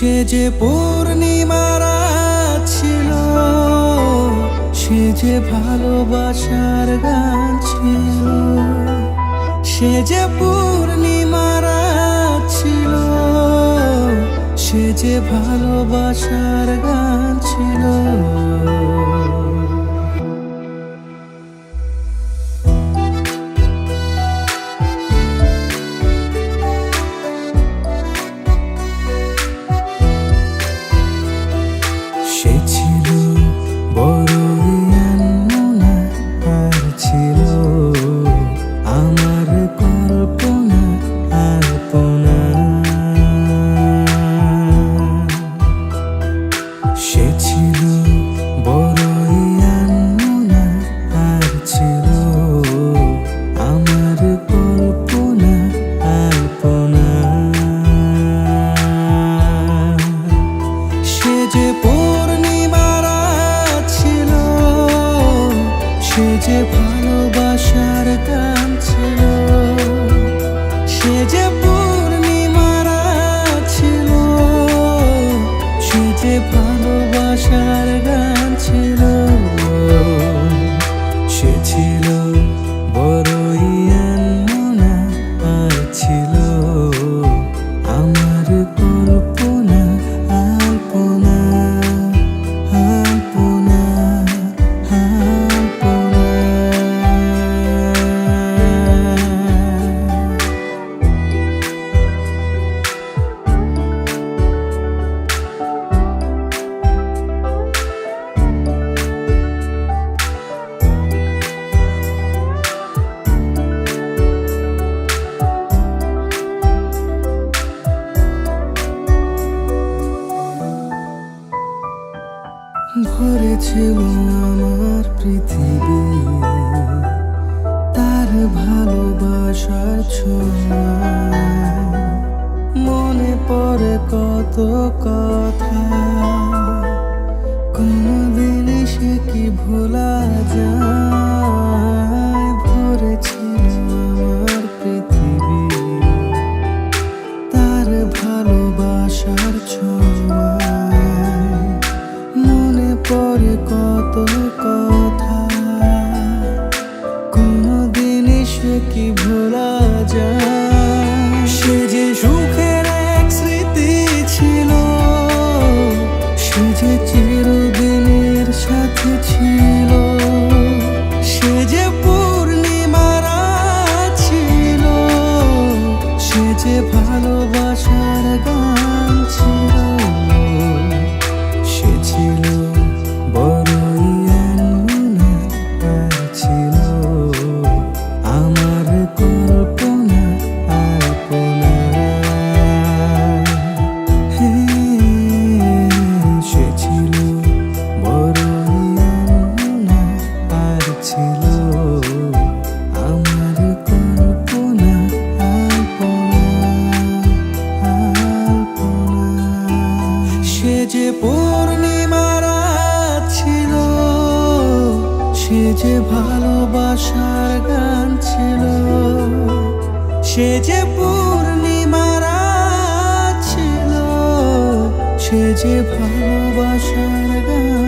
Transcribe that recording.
সে যে পূর্ণিমারা ছিল সে যে ভালোবাসার গান ছিল, সে যে পূর্ণিমারা ছিল সে যে ভালোবাসার গান ছিল। ভালোবাসার গান ছিল। সে যে পূর্ণিমার ছিল, সে যে ভালোবাসার গান ছিল, সে ছিল বড়ই ভরেছিল আমার পৃথিবী। তার ভালোবাসার ছোঁয়া মনে পড়ে কত কথা। কোনদিন সে কি ভোলা যায়? ভরেছিল আমার পৃথিবী। তার ভালোবাসার ছোঁয়ায় মনে কত কত যে ভালোবাসার গান ছিল সে যে পূর্ণিমারা ছিল সে যে ভালোবাসার গান